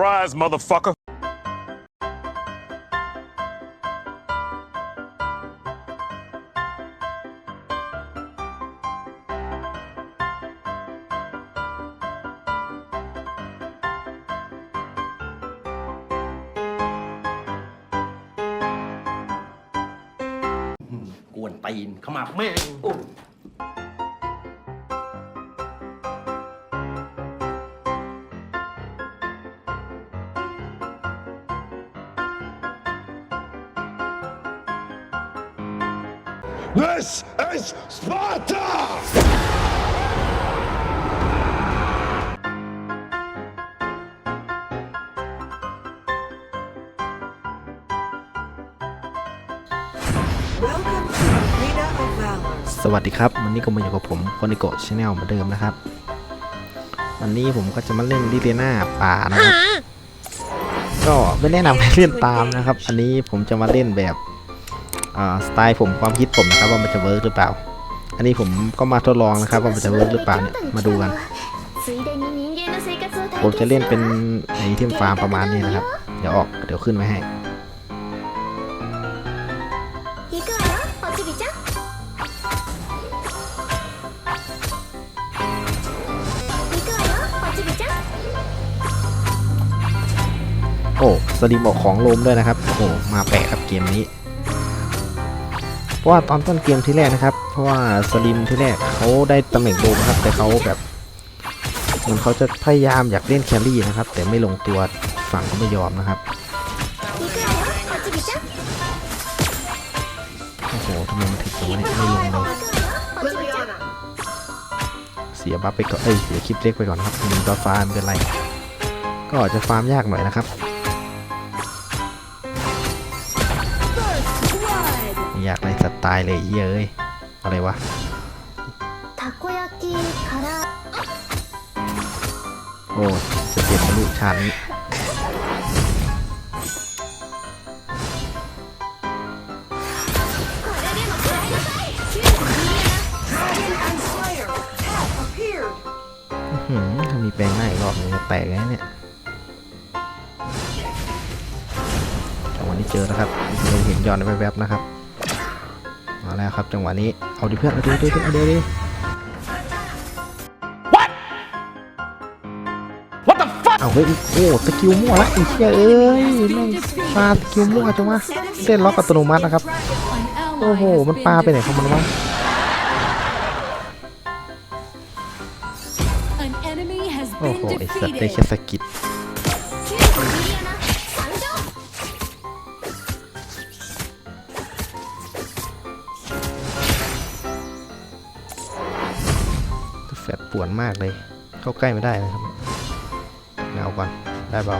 Surprise, motherfucker. !กวนตีนขมับแม่ง This is Sparta! Welcome to Arena of Valor. สวัสดีครับ วันนี้ก็มาอยู่กับผมคนิโกชาแนลเหมือนเดิมนะครับ วันนี้ผมก็จะมาเล่นลิเลียนาป่านะครับ ก็ไม่แนะนำให้เล่นตามนะครับ อันนี้ผมจะมาเล่นแบบอ่า สไตล์ผมความคิดผมนะครับว่ามันจะเวิร์กหรือเปล่า อันนี้ผมก็มาทดลองนะครับว่ามันจะเวิร์กหรือเปล่าเนี่ยมาดูกันผมจะเล่นเป็นไอเทมฟาร์มประมาณนี้นะครับ เดี๋ยวออกเดี๋ยวขึ้นไว้ให้โอ้สลิมออกของลมด้วยนะครับ โอ้มาแปะครับเกมนี้ เพราะว่าตอนต้นเกมที่แรกนะครับ เพราะว่าสลิมที่แรกเขาได้ตำแหน่งโดมครับ แต่เขาแบบเหมือนเขาจะพยายามอยากเล่นแครี่นะครับ แต่ไม่ลงตัวฝั่งก็ไม่ยอมนะครับโอ้โหทำไมมันถึงตัวนี่ไม่ลงเลยเสียบัฟไปก่อนเอ้ยเสียคลิปเล็กไปก่อนครับหนึ่งนก็ฟาร์มเป็นไร ก็จะฟาร์มยากหน่อยนะครับ สัตว์ายเลยเย้ยอะไรวะโอ้จะเปลี่ยนลูกชาตินี้ถ้ามีแปลงหน้าอีกรอบนึงจะแตกแล้วเนี่ยจังหวะนี้เจอนะครับเราเห็นย้อนไปแวบๆนะครับ มาแล้วครับจังหวะนี้ เอาดิเพื่อนเอาดิเดี๋ยวเดี๋ยวเดี๋ยวดิ What the fuck เอาเฮ้ยโอ้สกิลมั่วละไอ้เหี้ยเอ้ยแม่งปาสกิลมั่วจังวะเส้นล็อกอัตโนมัตินะครับ โอ้โห มันปาไปไหนของมันวะ An enemy has โอ้ been โหไอสัตว์ได้ defeated. แค่สกิด ปวดมากเลย เข้าใกล้ไม่ได้นะครับ เงาก่อน ได้เปล่า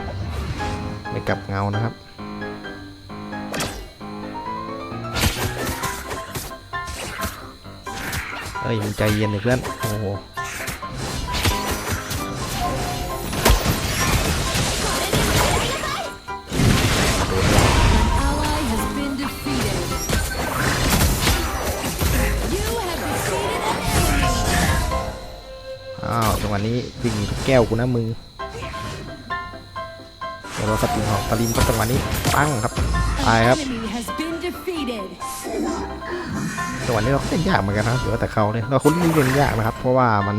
ไม่กลับเงานะครับ เอ้ยมึงใจเย็นเลยเพื่อน โอ้โห หวะนี้วิ่งหนีทุกแก้วกูนะมึงเดี๋ยวเราสติงของปริมก็จังหวะนี้ปั้งครับตาย An ครับ enemy has been defeated. จังหวะนี้เราก็เล่นยากเหมือนกันนะครับเดี๋ยวแต่เขาเลยเราคนเล่นยากนะครับ เพราะว่ามัน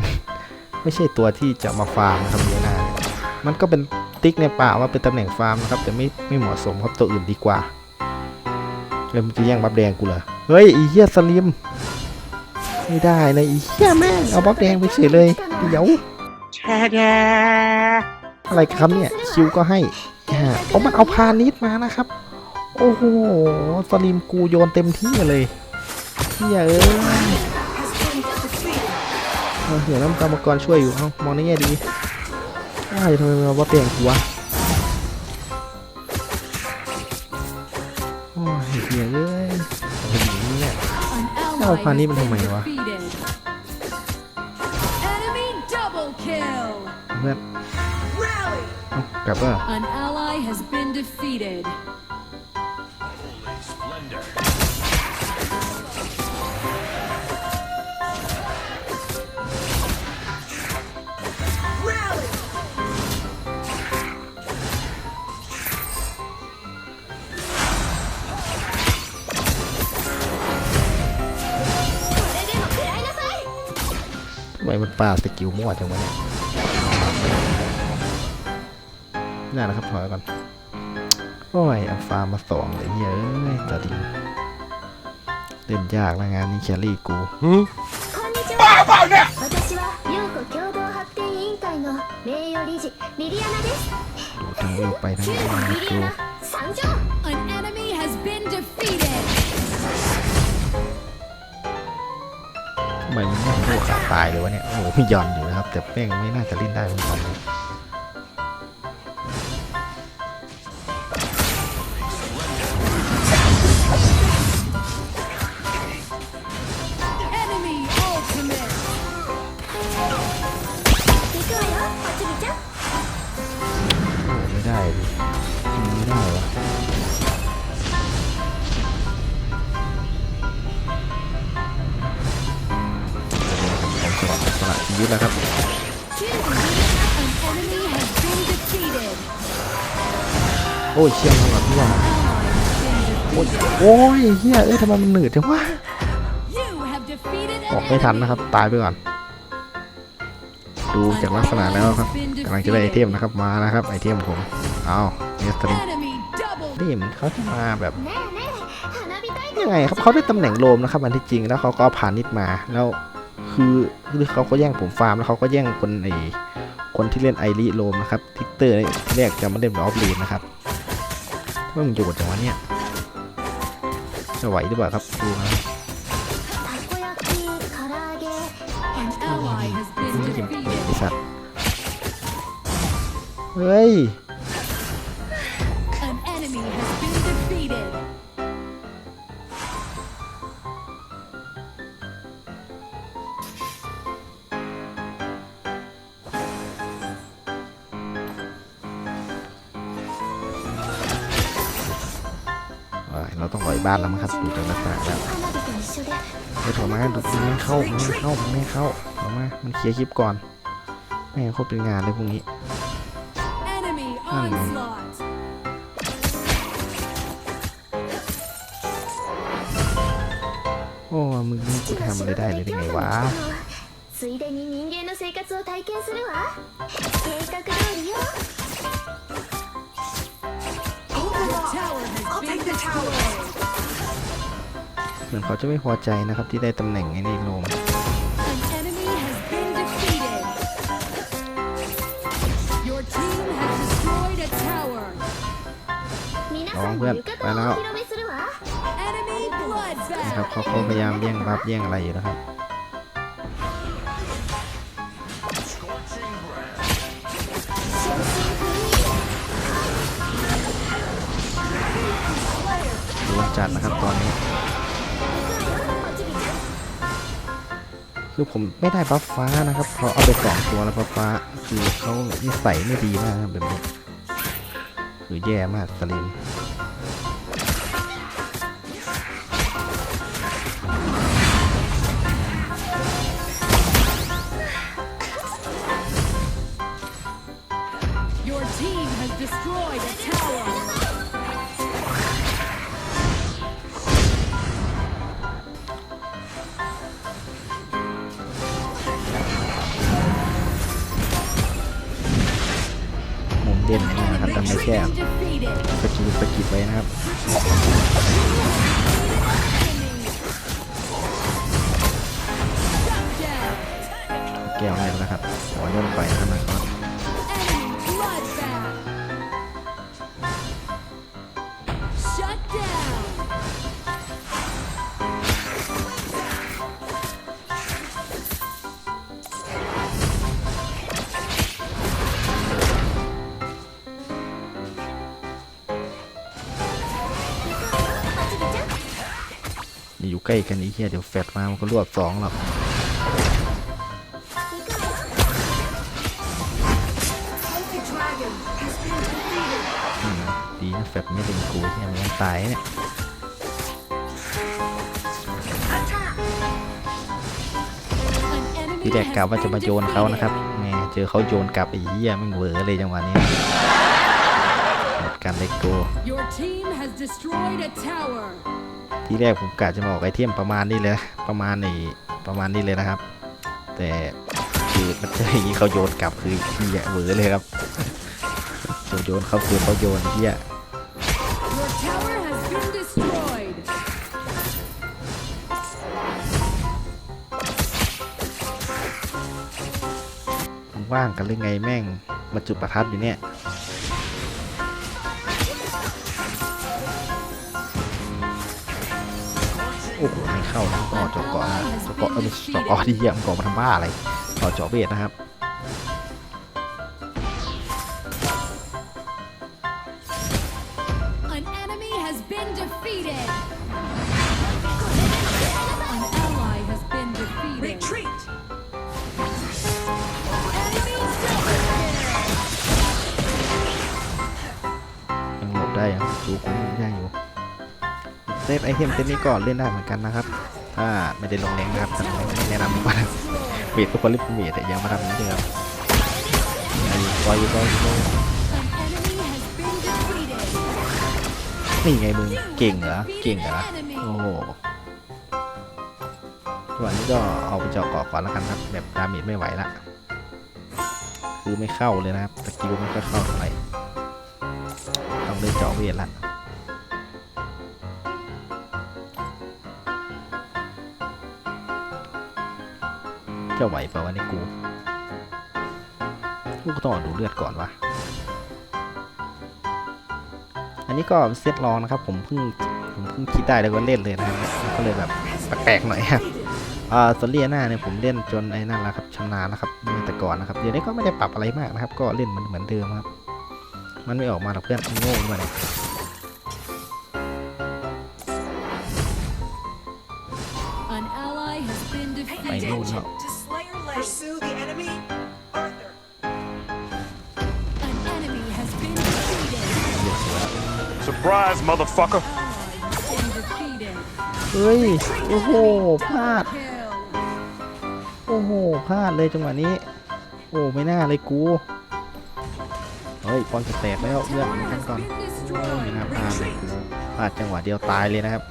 ไม่ใช่ตัวที่จะมาฟาร์มนะครับเยนาเนี่ยมันก็เป็นติ๊กในป่าว่าเป็นตำแหน่งฟาร์มนะครับแต่ไม่ไม่เหมาะสมครับตัวอื่นดีกว่าแล้วมึงจะแย่งบัฟแดงกูเหรอเฮ้ยอีเหี้ยสลิมไม่ได้นะอีเหี้ยแม่งเอาบัฟแดงไปเฉยเลยเดี๋ยว อะไรครับเนี่ยคิวก็ให้อ่าเอามันเอาพานิดมานะครับ โอ้โหสลิมกูโยนเต็มที่เลยเหี้ยเอ้ยเอเดี๋ยวน้ำกรรมกรช่วยอยู่เอ้ามองในแง่ดีอ้าวทำไมมาว่าเปลี่ยนกูวโอ้ยเหี้ยเอ้ยเป็นอย่างนี้เนี่ย An Oh, ally Fanny has bên been hông mày quá. defeated. Enemy An ally has been defeated. Holy splendor. ไปมันปลาสกิลมั่วจังวะเนี่ย ไม่ได้นะครับถอยก่อน โอ้ยเอาฟาร์มมาสองเลยเยอะเลยตัดดิเล่นยากนะงานนี้แครี่กูบ้าเปล่าเนี่ยดูทางเลือกไปทั้งนั้นกูทำไมมันไม่โดนขาตายเลยวะเนี่ย โอ้โหย่อนอยู่นะครับ แต่แป้งไม่น่าจะเล่นได้เหมือนกัน ไม่ได้ดิยิงไม่ได้วะผมสละสละชีวิตแล้วครับ An enemy has been defeated. โอ้ยเชี่ยมันแบบพี่ยอน Ally has been defeated. โอ้ยเฮียเอ้ยทำไมมันหนืดจังวะ You have defeated อ an อกไม่ทันนะครับ enemy. ตายไปก่อน ดูจากลักษณะแล้วครับกำลังจะได้ไอเทมนะครับมาแล้วครับไอเทมผมเอาเนสตรินี่เหมือนเขาจะมาแบบยังไงครับเขาได้ตำแหน่งโลมนะครับอันที่จริงแล้วเขาก็ผ่านนิดมาแล้วคือคือเขาก็แย่งผมฟาร์มแล้วเขาก็แย่งคนไอคนที่เล่นไอรีโลมนะครับทิกเตอร์ที่แรกจะมาเล่นออฟเลนนะครับว่ามึงโยดจังหวะเนี้ยจะไหวหรือเปล่าครับดูนะ ฮ้ย An enemy has been defeated. เอ้ยเราต้องไหวบ้านแล้วมั้งครับดูจากลักษณะแล้ว 花火と一緒で เฮ้ยถอยมาดูมันไม่เข้ามันไม่เข้ามันไม่เข้าถอยมามันเคลียร์คลิปก่อนแม่งโคตรเป็นงานเลยพวกนี้ Enemy Hmm. onslaught. โอ้มึงนี่กูทำอะไรได้เลยได้ไงวะ ついでに人間の生活を体験するわ計画通りよ Hold the Your wall. tower has I'll been take the tower. destroyed. เหมือนเขาจะไม่พอใจนะครับที่ได้ตำแหน่งไอ้นี่โลม ร้องเพื่อนไปแล้วนะครับเขาพยายามเลี่ยงบัฟเลี่ยงอะไรอยู่นะครับ ร้อนจัดนะครับตอนนี้ คือผมไม่ได้บัฟฟ้านะครับเขาเอาไปสองตัวแล้วบัฟฟ้าคือเขานิส่ไม่ดีมากแบบนี้ คือแย่มากสลิม เด่นนะครับทำให้แค่สกิลสกิลไว้นะครับแก้วให้แล้วนะครับขอย่นไปนะครับ ใกล้กันนี้เฮียเดี๋ยวแฟดมามันก็รวบสองหรอกอืมดีนะแฟดไม่ดึงกูเฮียมันตายเนี่ยที่แรกกะว่าจะมาโยนเขานะครับแหมเจอเขาโยนกลับไอ้เหี้ยมันเหวอเลยจังหวะนี้การเล็กโก ที่แรกผมกะจะมาออกไอเทมประมาณนี้เลยประมาณนี้ประมาณนี้เลยนะครับ แต่คือมันจะอย่างนี้เขาโยนกลับคือเฮียเหวอเลยครับโยนเขาคือเขาโยนเฮียว่างกันหรือไงแม่งมาจุดประทัดอยู่เนี่ย อ้โหไม่เข้านะต้องออกจอกเกาะนะจอกเกาะเออไม่ใช่จอกเกาะที่เหี้ยมันเกาะมาทำบ้าอะไรต่อจอเบสนะครับ An enemy has been defeated. An ally has been defeated. Retreat! Enemy double kill. ยังหลบได้ยังจูกูยังได้อยู่ เซฟไอเทมเซตนี้ก่อนเล่นได้เหมือนกันนะครับถ้าไม่ได้ลงแรงนะครับแนะนำว่าเบสทุกคนเล่นเป็นเบสแต่อยังมาทำนี้เลยครับอย่าอยู่ปล่อยปล่อยปล่อยนี่ไงมึงเก่งเหรอเก่งเหรอโอ้โหจังหวะนี้ก็เอาไปเจาะเกาะก่อนแล้วกันครับ แบบดาเมจไม่ไหวละคือไม่เข้าเลยนะครับสกิลไม่ค่อยเข้าเท่าไหร่ต้องเล่นเจาะเวทละ จะไหวเปล่าวะนี่กูกูก็ต้องดูเลือดก่อนวะอันนี้ก็เซตลองนะครับ ผมเพิ่งผมเพิ่งคิดได้แล้วก็เล่นเลยนะครับก็เลยแบบแปลกๆหน่อยครับอ่าส่วนเลียนาเนี่ยผมเล่นจนไอ้นั่นแล้วครับชำนาญแล้วครับเมื่อแต่ก่อนนะครับเดี๋ยวนี้ก็ไม่ได้ปรับอะไรมากนะครับ ก็เล่นเหมือนเหมือนเดิมครับ มันไม่ออกมาหรอกเพื่อนมันโง่มาเลย An ally has been ไป defeated. นู่นแล้ว To Slayer Lane. Pursue the enemy. Arthur. An enemy has been defeated. เรียบร้อย Surprise, motherfucker. Ally has been defeated. เฮ้ย โอ้โห พลาด Kill. โอ้โห พลาดเลยจังหวะนี้ โอ้ ไม่น่าเลยกู เฮ้ยปอนจะแตกแล้วเลือก Tower กัน has ก่อน been ไม่ destroyed. น่าพลาดเลยกูพลาดจังหวะเดียวตายเลยนะครับ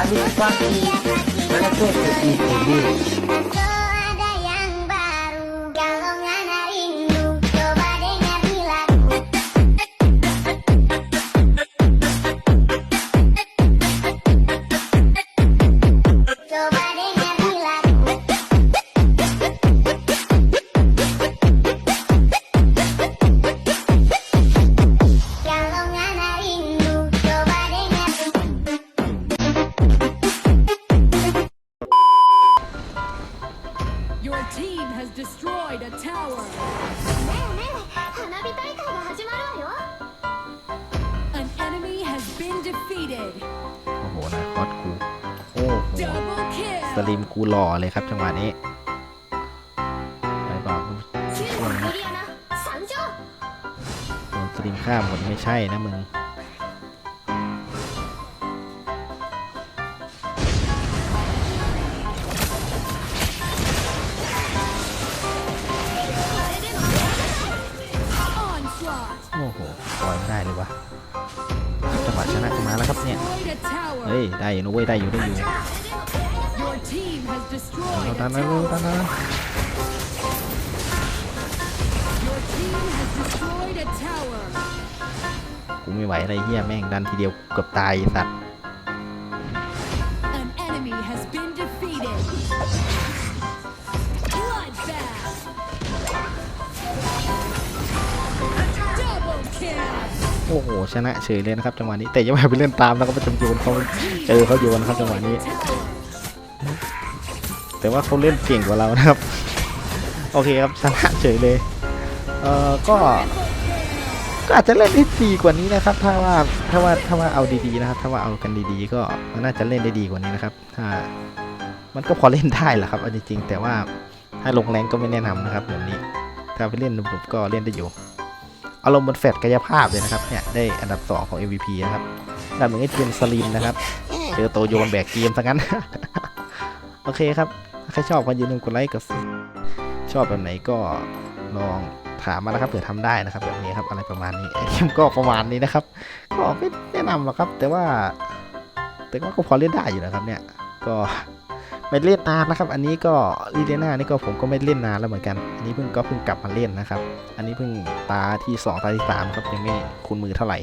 Adik Paki Anak Paki Anak Paki ฆ่าหมดไม่ใช่นะมึงโอ้โหปล่อยไม่ได้เลยวะจังหวะชนะจะมาแล้วครับเนี่ย เฮ้ย ได้อยู่นะเว้ย ได้อยู่ ได้อยู่ Your team has เอาตามนั้นตาม tower. นั้น destroyed a tower. กูไม่ไหวอะไรเฮียแม่งดันทีเดียวเกือบตายไอ้สัตว์ An enemy has been defeated. Bloodbath. Double kill. โอ้โหชนะเฉยเลยนะครับจังหวะนี้แต่อยังไม่ไปเล่นตามแล้วก็ไปจำโยนเขาเจอเขาโยนครับจังหวะนี้ Tower. แต่ว่าเขาเล่นเก่งกว่าเรานะครับ โอเคครับชนะเฉยเลยเอ่อก็ ก็อาจจะเล่นได้ดีกว่านี้นะครับ ถ้าว่าถ้าว่าถ้าว่าเอาดีๆนะครับ ถ้าว่าเอากันดีๆ ก็มันน่าจะเล่นได้ดีกว่านี้นะครับ ถ้ามันก็พอเล่นได้แหละครับเอาจริงๆแต่ว่าถ้าลงแรงก็ไม่แนะนำนะครับแบบนี้ ถ้าไปเล่นหนุบๆก็เล่นได้อยู่อารมณ์เหมันแฟดกายภาพเลยนะครับเนี่ยได้อันดับ 2 ของ MVP นะครับอันดับหนึ่งก็เป็นสลิมนะครับเจอโตโยนแบกเกมซะงั้น โอเคครับ ถ้าใครชอบก็อย่าลืมกดไลค์กดชอบแบบไหนก็ลอง ถามมานะครับเผื่อทำได้นะครับแบบนี้ครับอะไรประมาณนี้ไอเทมก็ประมาณนี้นะครับ ก็ไม่แนะนำหรอกครับ แต่ว่า แต่ว่าก็พอเล่นได้อยู่นะครับเนี่ยก็ไม่เล่นนานนะครับ อันนี้ก็ลีเดน่านี่ก็ผมก็ไม่เล่นนานแล้วเหมือนกัน อันนี้เพิ่งก็เพิ่งกลับมาเล่นนะครับ อันนี้เพิ่งตาที่สองตาที่สามครับยังไม่คุ้นมือเท่าไหร่